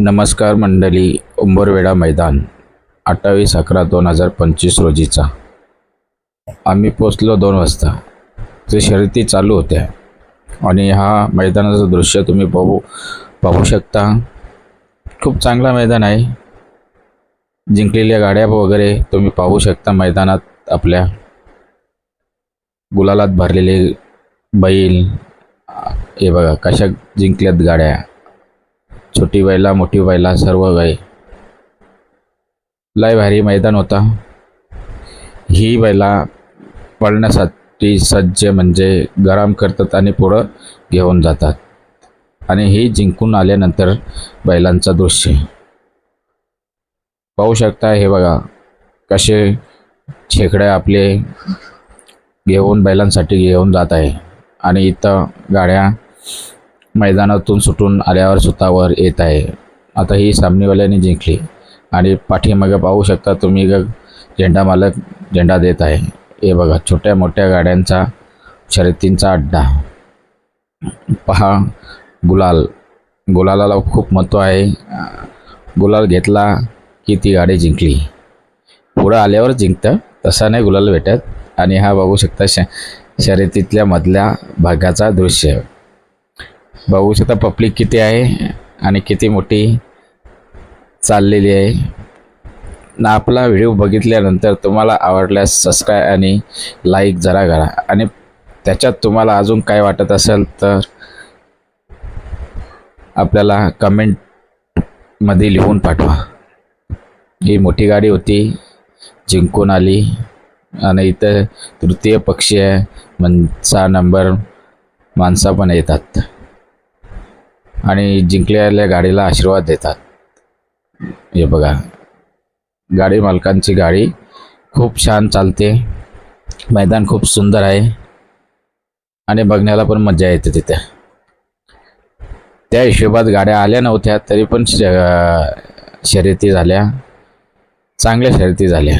नमस्कार मंडळी उंबरवेडा मैदान अठ्ठावीस अकरा दोन हजार पंचवीस रोजीचा. आम्ही पोचलो दोन वाजता. ते शर्यती चालू होत्या. आणि हा मैदानाचं दृश्य तुम्ही पाहू पाहू शकता. खूप चांगला मैदान आहे. जिंकलेल्या गाड्या वगैरे तुम्ही पाहू शकता मैदानात आपल्या. गुलालात भरलेले बैल हे बघा कशा जिंकल्यात गाड्या. छोटी बैला मोठी बैला सर्व गाय लय भारी मैदान होता. ही बैला पळण्यासाठी सज्ज म्हणजे गरम करतात आणि पुढं घेऊन जातात. आणि ही जिंकून आल्यानंतर बैलांचं दृश्य. पाहू शकता हे बघा कसे छेकडे आपले घेऊन बैलांसाठी घेऊन जात आहे. आणि इथं गाड्या मैदानातून सुटून आल्यावर सुतावर येत आहे. आता ही सामनेवाल्याने जिंकली. आणि पाठीमागे पाहू शकता तुम्ही ग झेंडा मालक झेंडा देत आहे. हे बघा छोट्या मोठ्या गाड्यांचा शर्यतींचा अड्डा. पहा गुलाल. गुलालाला खूप महत्त्व आहे. गुलाल घेतला की ती गाडी जिंकली. पुढं आल्यावर जिंकतं तसा नाही गुलाल भेटत. आणि हा बघू शकता श शर्यतीतल्या मधल्या भागाचा दृश्य. बघू शकता पब्लिक किती आहे आणि किती मोठी चाललेली आहे. ना आपला व्हिडिओ बघितल्यानंतर तुम्हाला आवडल्यास सबस्क्राईब आणि लाईक जरा करा. आणि त्याच्यात तुम्हाला अजून काय वाटत असेल तर आपल्याला कमेंटमध्ये लिहून पाठवा. ही मोठी गाडी होती जिंकून आली. आणि इथं तृतीय पक्षीय मनचा नंबर माणसं पण येतात. आणि जिंकलेल्या गाडीला आशीर्वाद देतात. हे बघा. गाडी मालकांची गाडी खूप छान चालते. मैदान खूप सुंदर आहे. आणि बघण्याला पण मजा येते तिथे. त्या हिशोबात गाड्या आल्या नव्हत्या तरी पण श- शर्यती झाल्या. चांगल्या शर्यती झाल्या.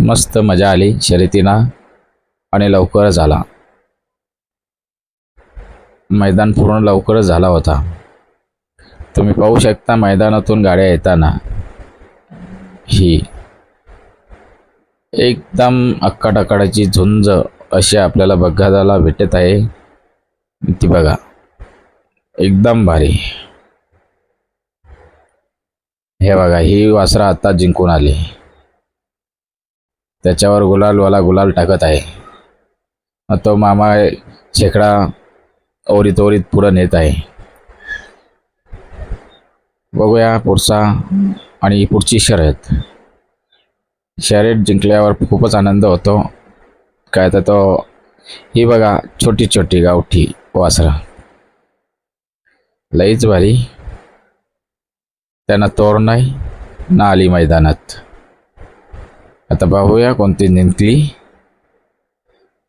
मस्त मजा आली शर्यतीना आणि लवकरच झाला मैदान पूर्ण लवकरच झाला होता. तुम्ही पाहू शकता मैदानातून गाड्या येताना. ही एकदम अक्काटक्काडाची झुंज अशी आपल्याला बघायला भेटत आहे. ती बघा. एकदम भारी. हे बघा ही वासरा आता जिंकून आली. त्याच्यावर गुलालवाला गुलाल टाकत आहे. मग तो मामा शेकडा ओरीत ओरीत पुढं नेत आहे. बघूया पुढचा आणि पुढची शर्यत. शर्यत जिंकल्यावर खूपच आनंद होतो. काय तर तो ही बघा छोटी छोटी गावठी वासरं. लईच भारी. त्यांना तोर नाही ना आली मैदानात. आता पाहूया कोणती जिंकली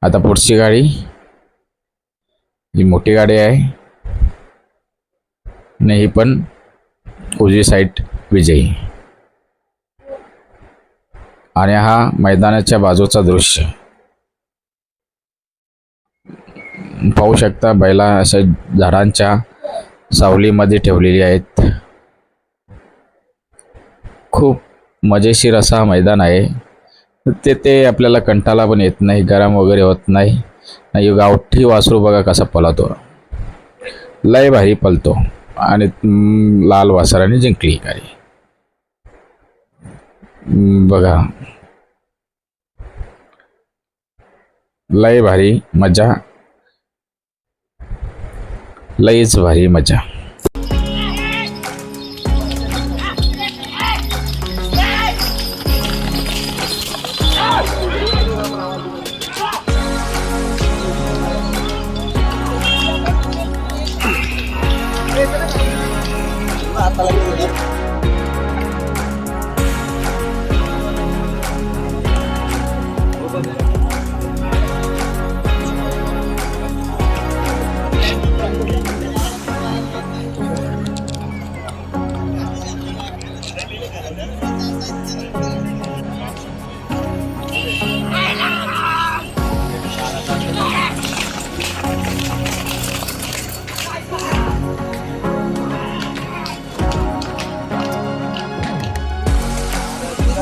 आता पुढची गाडी. ही मोठी गाडी आहे. आणि ही पण उजवी साईड विजयी. आणि हा मैदानाच्या बाजूचा दृश्य. पाहू शकता बैला अशा झाडांच्या सावलीमध्ये ठेवलेली आहेत. खूप मजेशीर असा मैदान आहे. ते ते आपल्याला कंटाला पण येत नाही गरम वगैरे होत नाही. नाही गावठी वासरू बघा कसा पळतो. लय भारी पलतो आणि लाल वासराने जिंकली गाडी. बघा. लय भारी मजा. लईच भारी मजा.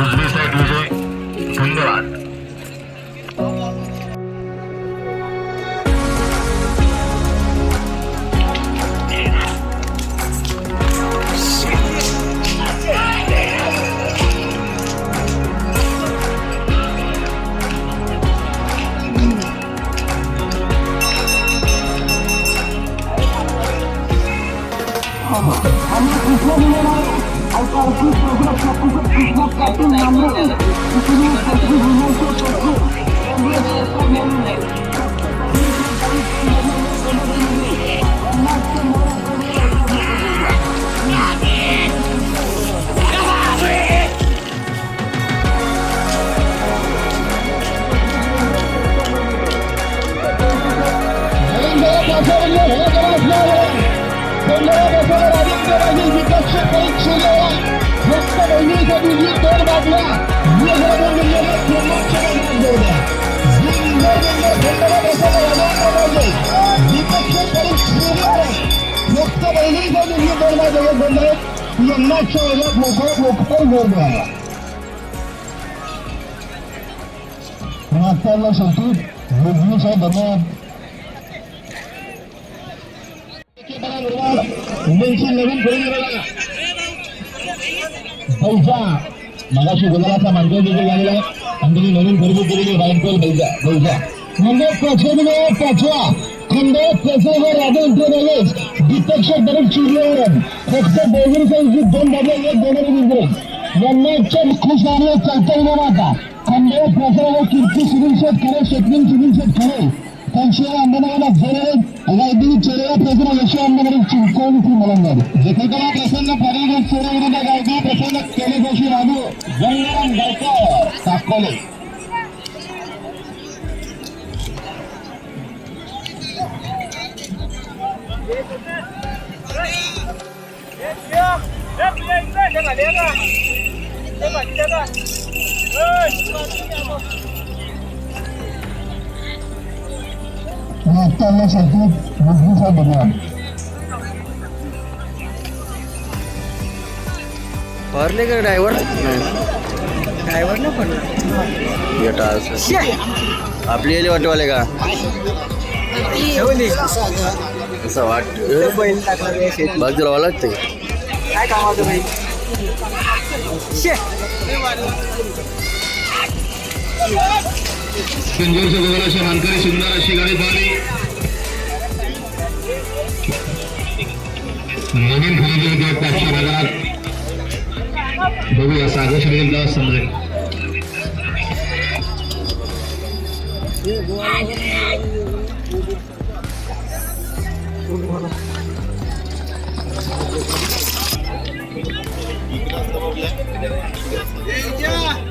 उजवी साईड विजय धन्यवाद यंदाच्या वेळेला मोठा मोठा जोर मिळाला मागच्याला शेवटी बुद्धीचा मुंबईची नवीन खरेदी बैजा. मगाशी गुजरातचा मार्ग देखील झालेला आहे. आणि नवीन खरेदी केलेली रायनकोल बैजा. बैजा. म्हणजे प्रचंड पाचवा खंड प्रचंड राबून तो दीपक्ष बरेच चिरलेवर फक्त दोन एक यांना खुश आता प्रसंग कीर्ती सुनील शेठ खरे शेतकरी सुनील खरे అంశంలో జరగదు అవి చెరువు ప్రజల విషయంలో కోరుకున్నాను జగన్ ప్రసన్న పర్యటన చూడగలిగిన ప్రసన్న తెలుగుదేశం రాదు గంగారం గడక తక్కువలే Hey! बुद्धीचा भरले का ड्रायव्हर ड्रायव्हर पडला आपली गेली वाटवाले का? असं वाट. बघ तुला लागते काय कामाचं बैल? शे! संघर्ष गोगलाशी मानकरी सुंदर अशी गाडी पाहिली. नवीन खरेदी होते पाचशे नगरात बघूया सागर शरीर समजेल Yeah.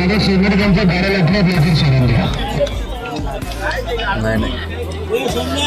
दादा त्यांच्या गाड्याला आपल्या प्लेटिंग सोडून द्या नाही नाही.